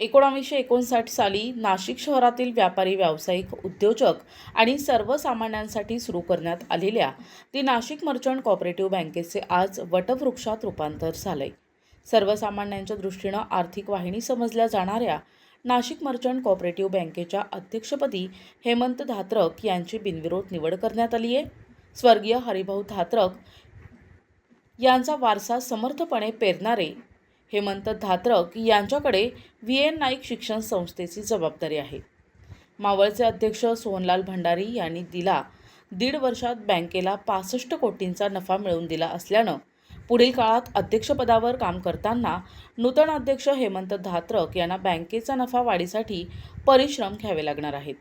एकोणावीसशे एकोणसाठ साली नाशिक शहरातील व्यापारी व्यावसायिक उद्योजक आणि सर्वसामान्यांसाठी सुरू करण्यात आलेल्या ती नाशिक मर्चंट कॉपरेटिव्ह बँकेचे आज वटवृक्षात रूपांतर झालंय. सर्वसामान्यांच्या दृष्टीनं आर्थिक वाहिनी समजल्या जाणाऱ्या नाशिक मर्चंट कॉपरेटिव्ह बँकेच्या अध्यक्षपदी हेमंत धात्रक यांची बिनविरोध निवड करण्यात आली आहे. स्वर्गीय हरिभाऊ धात्रक यांचा वारसा समर्थपणे पेरणारे हेमंत धात्रक यांच्याकडे व्ही एन नाईक शिक्षण संस्थेची जबाबदारी आहे. मावळचे अध्यक्ष सोहनलाल भंडारी यांनी दिला दीड वर्षात बँकेला पासष्ट कोटींचा नफा मिळवून दिला असल्यानं पुढील काळात अध्यक्षपदावर काम करताना नूतन अध्यक्ष हेमंत धात्रक यांना बँकेचा नफा वाढीसाठी परिश्रम घ्यावे लागणार आहेत.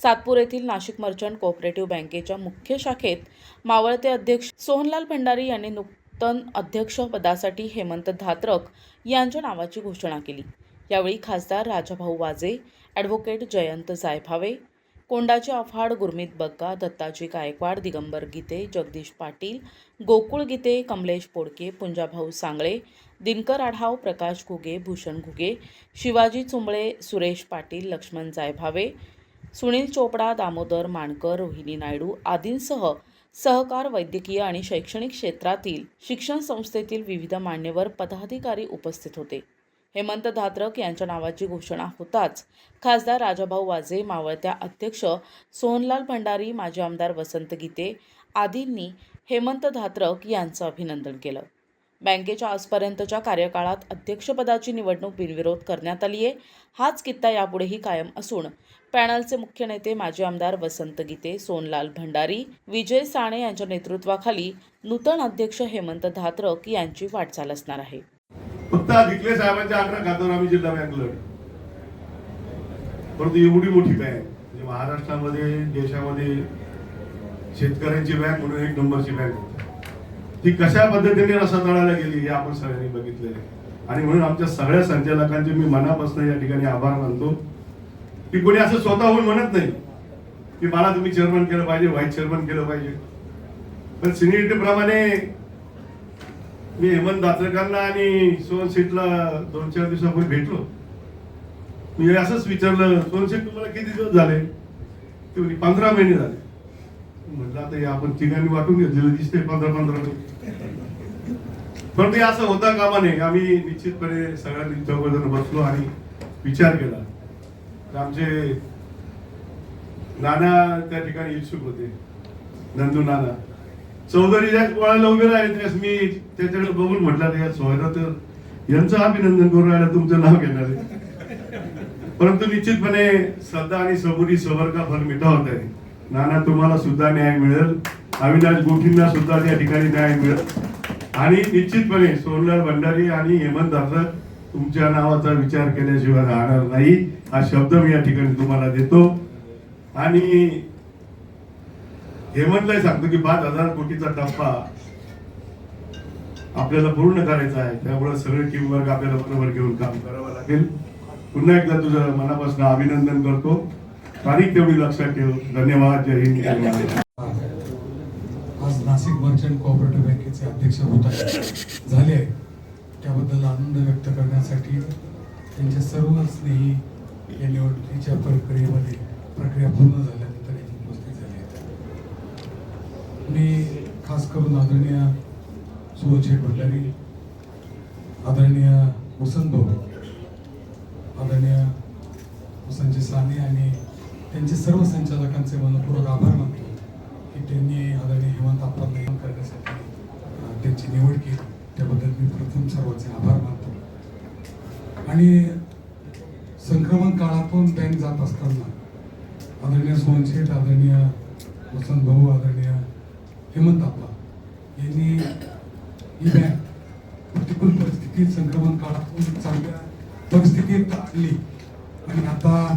सातपूर येथील नाशिक मर्चंट कोऑपरेटिव्ह बँकेच्या मुख्य शाखेत मावळते अध्यक्ष सोहनलाल भंडारी यांनी नुक नूतन अध्यक्षपदासाठी हेमंत धात्रक यांच्या नावाची घोषणा केली. यावेळी खासदार राजाभाऊ वाजे ॲडव्होकेट जयंत जायभावे कोंडाचे अफाड गुरमीत बग्गा दत्ताजी गायकवाड दिगंबर गीते जगदीश पाटील गोकुळ गीते कमलेश पोडके पुंजाभाऊ सांगळे दिनकर आढाव प्रकाश घुगे भूषण घुगे शिवाजी चुंबळे सुरेश पाटील लक्ष्मण जायभावे सुनील चोपडा दामोदर माणकर रोहिणी नायडू आदींसह सहकार वैद्यकीय आणि शैक्षणिक क्षेत्रातील शिक्षण संस्थेतील विविध मान्यवर पदाधिकारी उपस्थित होते. हेमंत धात्रक यांच्या नावाची घोषणा होताच खासदार राजाभाऊ वाजे मावळत्या अध्यक्ष सोहनलाल भंडारी माजी आमदार वसंत गीते आदींनी हेमंत धात्रक यांचं अभिनंदन केलं. बँकेच्या आजपर्यंतच्या कार्यकाळात अध्यक्षपदाची निवडणूक बिनविरोध करण्यात आली आहे हाच कित्ता यापुढेही कायम असून पॅनलचे मुख्य नेते माजी आमदार वसंत गीते सोनलाल भंडारी विजय साणे यांच्या नेतृत्वाखाली नूतन अध्यक्ष हेमंत धात्रक यांची वाटचाल असणार आहे. फक्त साहेबांच्या आग्रह खात्यावर आम्ही जिल्हा बँक लढ परंतु एवढी मोठी बँक म्हणजे महाराष्ट्रामध्ये देशामध्ये शेतकऱ्यांची बँक म्हणून एक नंबरची बँक ती कशा पद्धतीने रसातळाला गेली हे आपण सगळ्यांनी बघितलेलं आहे. आणि म्हणून आमच्या सगळ्या संचालकांचे मी मनापासून या ठिकाणी आभार मानतो. की कोणी असं स्वतःहून म्हणत नाही की मला तुम्ही चेअरमन केलं पाहिजे व्हाईस चेअरमन केलं पाहिजे. पण सिनियरिटी प्रमाणे मी हेमंत दात्रकांना आणि सोन दोन चार दिवसापूर्वी भेटलो. मी असंच विचारलं सोन तुम्हाला किती दिवस झाले? ते म्हणजे पंधरा महिने झाले. म्हटलं आता आपण तिघांनी वाटून घेतलेलं दिसतंय पंधरा पंधरा महिने. पण ते असं होता कामा नये. आम्ही निश्चितपणे सगळ्यांनी चौघजण बसलो आणि विचार केला. आमचे नाना त्या ठिकाणी इच्छुक होते. नंदू नाना. चौधरी चौधरीच्या वळाला उभे राहिले त्यास मी त्याच्याकडे बघून म्हटलं या सोयरा तर यांचं अभिनंदन करून राहिलं तुमचं नाव घेणार परंतु निश्चितपणे श्रद्धा आणि सबुरी सबर का फल मिठा होत आहे. नाना तुम्हाला सुद्धा न्याय मिळेल. अविनाश गोठींना सुद्धा त्या ठिकाणी न्याय मिळेल. आणि निश्चितपणे सोनलाल भंडारी आणि हेमंत दासरथ तुमच्या नावाचा विचार केल्याशिवाय राहणार नाही. हा शब्द मी या ठिकाणी तुम्हाला देतो. आणि हेमंतला सांगतो की पाच हजार कोटीचा टप्पा आपल्याला पूर्ण करायचा आहे. त्यामुळे सगळे टीम वर्क आपल्याला बरोबर घेऊन काम करावं लागेल. पुन्हा एकदा तुझं मनापासून अभिनंदन करतो. तारीख तेवढी लक्षात ठेव. धन्यवाद. जय हिंद. आज नाशिक मर्चंट कोऑपरेटिव्ह बँकेचे अध्यक्ष होत झाले. त्याबद्दल आनंद व्यक्त करण्यासाठी त्यांचे सर्व स्नेही या निवडणुकीच्या प्रक्रियेमध्ये प्रक्रिया पूर्ण झाल्यानंतर इथे उपस्थित झाली मी खास करून आदरणीय सुवशेठ भंडारी आदरणीय वसंत भाऊ आदरणीय वसंतजी साने आणि त्यांचे सर्व संचालकांचे मनपूर्वक आभार मानतो की त्यांनी आदरणीय हेमंत आपण करण्यासाठी त्यांची निवड केली. त्याबद्दल मी प्रथम सर्वांचे आभार मानतो. आणि संक्रमण काळातून बँक जात असताना आदरणीय सोनशेठ आदरणीय वसंत भाऊ आदरणीय हेमंत आप्पा यांनी ही बँक प्रतिकूल परिस्थितीत संक्रमण काळातून चांगल्या परिस्थितीत आणली. आणि आता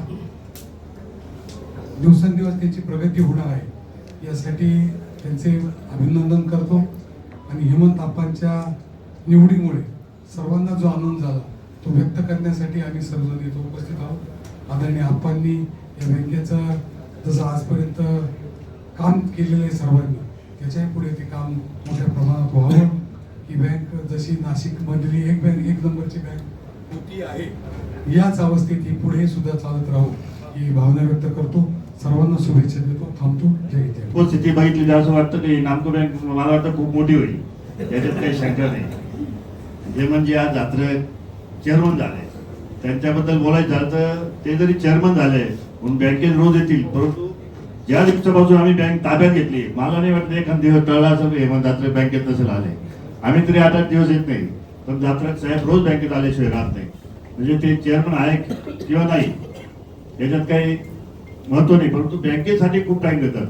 दिवसेंदिवस त्यांची प्रगती होणार आहे. यासाठी त्यांचे अभिनंदन करतो. आणि हेमंत आप्पांच्या निवडीमुळे सर्वांना जो आनंद झाला तो व्यक्त करण्यासाठी आम्ही सर्वजण इथं उपस्थित आहोत. आदरणीय आप्पांनी या बँकेचं जसं आजपर्यंत काम केलेलं आहे सर्वांनी त्याच्याही पुढे ते काम मोठ्या प्रमाणात व्हावं. ही बँक जशी नाशिकमधली एक बँक एक नंबरची बँक होती आहे याच अवस्थेत ही पुढे सुद्धा चालत राहू ही भावना व्यक्त करतो. सर्वांना शुभेच्छा देतो. थांबतो. जय जय परिस्थिती हो, बघितली असं वाटतं की नामको बँक मला वाटतं खूप मोठी होईल. त्याच्यात काही शंका नाही. जे म्हणजे आज जात्रे चेअरमन झाले. त्यांच्याबद्दल बोलायचं झालं तर ते जरी चेअरमन झाले म्हणून बँकेत रोज येतील. परंतु ज्या दिवसापासून आम्ही बँक ताब्यात घेतली मला नाही वाटतं एखाद दिवस टळला असं हेमंत जात्रे बँकेत नसेल आले. आम्ही तरी आठ आठ दिवस येत नाही. पण जात्रेत साहेब रोज बँकेत आल्याशिवाय राहत नाही. म्हणजे ते चेअरमन आहे किंवा नाही याच्यात काही महत्त्व नाही. परंतु बँकेसाठी खूप टाइम देतात.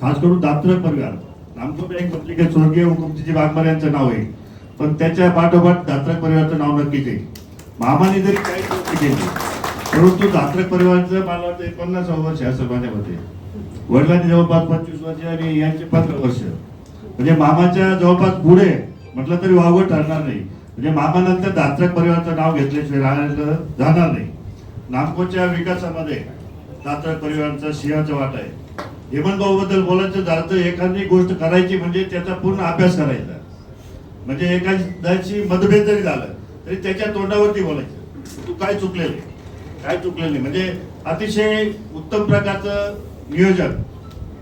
खास करून दात्र परिवार नामको बँक पत्रिकेत स्वर्गीय हुकुमजी वाघमार यांचं नाव आहे. पण त्याच्या पाठोपाठ दात्रक परिवाराचं नाव नक्कीच येईल मामाने जरी काही गोष्टी केली परंतु दात्रक परिवाराचं मला वाटतं पन्नास वर्ष असं माझ्या मते वडिलांनी जवळपास पंचवीस वर्ष आणि यांचे पंधरा वर्ष. म्हणजे मामाच्या जवळपास पुढे म्हटलं तरी वावगं ठरणार नाही. म्हणजे मामानंतर दात्रक परिवाराचं नाव घेतल्याशिवाय राहायला जाणार नाही. नागपूरच्या विकासामध्ये दात्रक परिवाराचा सिंहाचा वाटा आहे. हेमंत भाऊ बद्दल बोलायचं झालं तर एखादी गोष्ट करायची म्हणजे त्याचा पूर्ण अभ्यास करायचा. म्हणजे एखाद्याची मतभेद जरी झालं तरी त्याच्या तोंडावरती बोलायचं. तू काय चुकलेलं काय चुकलेलं नाही? म्हणजे अतिशय उत्तम प्रकारचं नियोजन.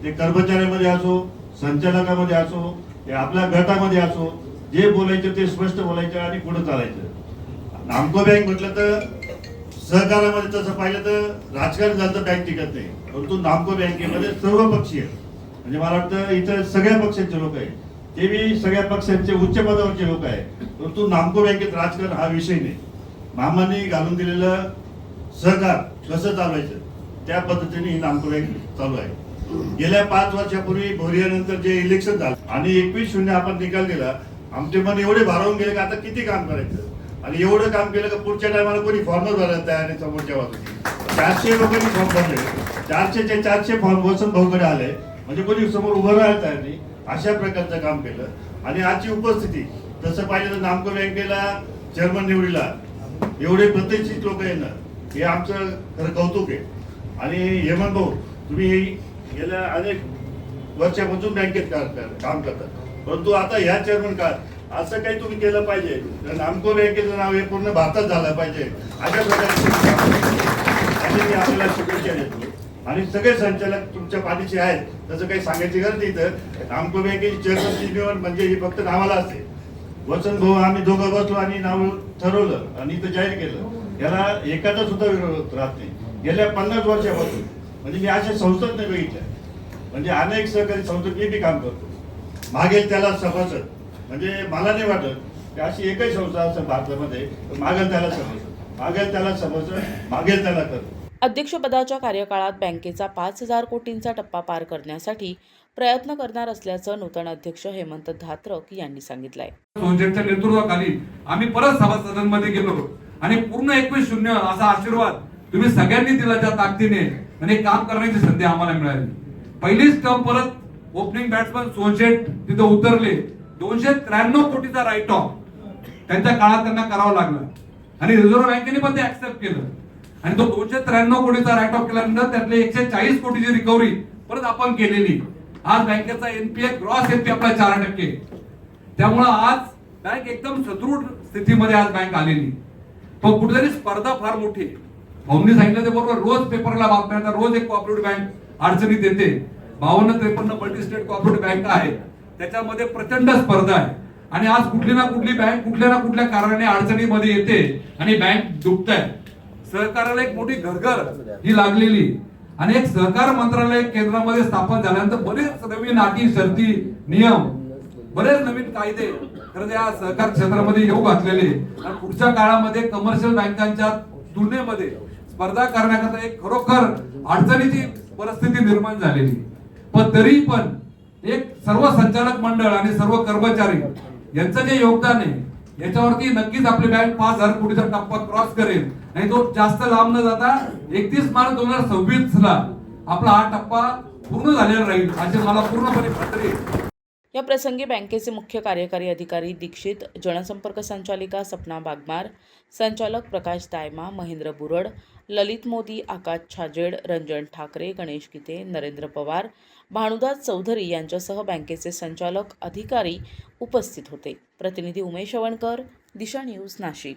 ते कर्मचाऱ्यामध्ये असो संचालकामध्ये असो ते आपल्या गटामध्ये असो जे बोलायचं ते स्पष्ट बोलायचं आणि पुढे चालायचं. नामको बँक म्हटलं तर सहकारामध्ये तसं पाहिलं तर राजकारण झालं तर बँक टिकत नाही. परंतु नामको बँकेमध्ये सर्व पक्षीय. म्हणजे मला वाटतं इथं सगळ्या पक्षांचे लोक आहेत. ते बी सगळ्या पक्षांचे उच्च पदावरचे लोक आहेत परंतु नामको बँकेत राजकारण हा विषय नाही. मामांनी घालून दिलेलं सहकार कसं चालवायचं? त्या पद्धतीने ही नामको बँक चालू आहे. गेल्या पाच वर्षापूर्वी भोरियानंतर जे इलेक्शन झालं आणि एकवीस शून्य आपण निकाल दिला आमचे मन एवढे भारावून गेले की आता किती काम करायचं? आणि एवढं काम केलं का पुढच्या टायमाला कोणी फॉर्मर भरायला तयार नाही समोरच्या बाजूने चारशे लोकांनी फॉर्म भरले. चारशेचे चारशे फॉर्म वसंत भाऊकडे आले. म्हणजे कोणी समोर उभं राहायला तयार नाही. अशा प्रकारचं काम केलं. आणि आजची उपस्थिती तसं पाहिलं तर नामको बँकेला चेअरमन निवडीला एवढे प्रतिष्ठित लोक येणं हे आमचं खरं कौतुक आहे. आणि हेमंत भाऊ तुम्ही गेल्या अनेक वर्षापासून बँकेत काम करतात परंतु आता ह्या चेअरमन का असं काही तुम्ही केलं पाहिजे. नामको बँकेचं नाव हे पूर्ण भारतात झालं पाहिजे. अशा प्रकारे आणि मी आपल्याला शुभेच्छा देतो. आणि सगळे संचालक तुमच्या पाठीशी आहेत. तसं काही सांगायची गरज नाही तर नामको बँकेची म्हणजे ही फक्त नावाला असते. वसंत भाऊ आम्ही दोघं बसलो आणि नाव ठरवलं आणि इथं जाहीर केलं. याला एकाचा सुद्धा विरोध राहत नाही. गेल्या पन्नास वर्षापासून. म्हणजे मी अशा संस्थेत नाही बघितल्या म्हणजे अनेक सहकारी संस्थेत मी बी काम करतो. मागेल त्याला सभासद म्हणजे मला नाही वाटत की अशी एकही संस्था असं भारतामध्ये तर मागेल त्याला सभासद मागेल त्याला सभासद मागेल त्याला करतो. अध्यक्षपदाच्या कार्यकाळात बँकेचा पाच हजार कोटींचा टप्पा पार करण्यासाठी प्रयत्न करणार असल्याचं नूतन अध्यक्ष हेमंत धात्रक यांनी सांगितलंय. सोनशेठच्या नेतृत्वाखाली आम्ही परत सभासदांमध्ये गेलो आणि पूर्ण एकवीस शून्य असा आशीर्वाद तुम्ही सगळ्यांनी दिला त्या ताकदीने. आणि काम करण्याची संधी आम्हाला मिळाली. पहिलीच टर्म परत ओपनिंग बॅट्समन सोनशेट तिथं उतरले. दोनशे त्र्याण्णव कोटीचा राईट ऑफ त्यांच्या काळात त्यांना करावं लागलं. आणि रिझर्व्ह बँकेने पण ते ऍक्सेप्ट केलं. आणि तो दोनशे त्र्याण्णव कोटीचा राईट ऑफ केल्यानंतर त्यातले एकशे चाळीस कोटीची रिकव्हरी परत आपण केलेली. आज बँकेचा एनपीए ग्रॉस एनपी आपला चार टक्के. त्यामुळं आज बँक एकदम सदृढ स्थितीमध्ये आज बँक आलेली. पण कुठेतरी स्पर्धा फार मोठी. आहे भाऊंनी सांगितलं ते बरोबर रोज पेपरला बातम्या रोज एक कॉपरेट बँक अडचणीत येते. बावन्न त्रेपन्न मल्टी स्टेट कॉर्पोरेट बँक आहे. त्याच्यामध्ये प्रचंड स्पर्धा आहे. आणि आज कुठली ना कुठली बँक कुठल्या ना कुठल्या कारणाने अडचणीमध्ये येते आणि बँक दुखत आहे सहकाराला एक मोठी घरघर ही लागलेली. आणि एक सहकार मंत्रालय केंद्रामध्ये स्थापन झाल्यानंतर बरेच नवीन अटी शर्ती नियम बरेच नवीन कायदे खरं या सहकार क्षेत्रामध्ये येऊ घातलेले. आणि पुढच्या काळामध्ये कमर्शियल बँकांच्या तुलनेमध्ये स्पर्धा करण्याकरता एक खरोखर अडचणीची परिस्थिती निर्माण झालेली. पण तरी पण एक सर्व संचालक मंडळ आणि सर्व कर्मचारी यांचं जे योगदान आहे याच्यावरती नक्कीच आपली बँक पाच हजार कोटीचा टप्पा क्रॉस करेल. नाही तो जास्त लांब न जाता एकतीस मार्च दोन हजार सव्वीस ला आपला हा टप्पा पूर्ण झालेला राहील अशी मला पूर्णपणे खात्री या प्रसंगी बँकेचे मुख्य कार्यकारी अधिकारी दीक्षित जनसंपर्क संचालिका सपना बागमार संचालक प्रकाश दायमा महेंद्र बुरड ललित मोदी आकाश छाजेड रंजन ठाकरे गणेश गीते नरेंद्र पवार भानुदास चौधरी यांच्यासह बँकेचे संचालक अधिकारी उपस्थित होते. प्रतिनिधी उमेश अवणकर दिशा न्यूज नाशिक.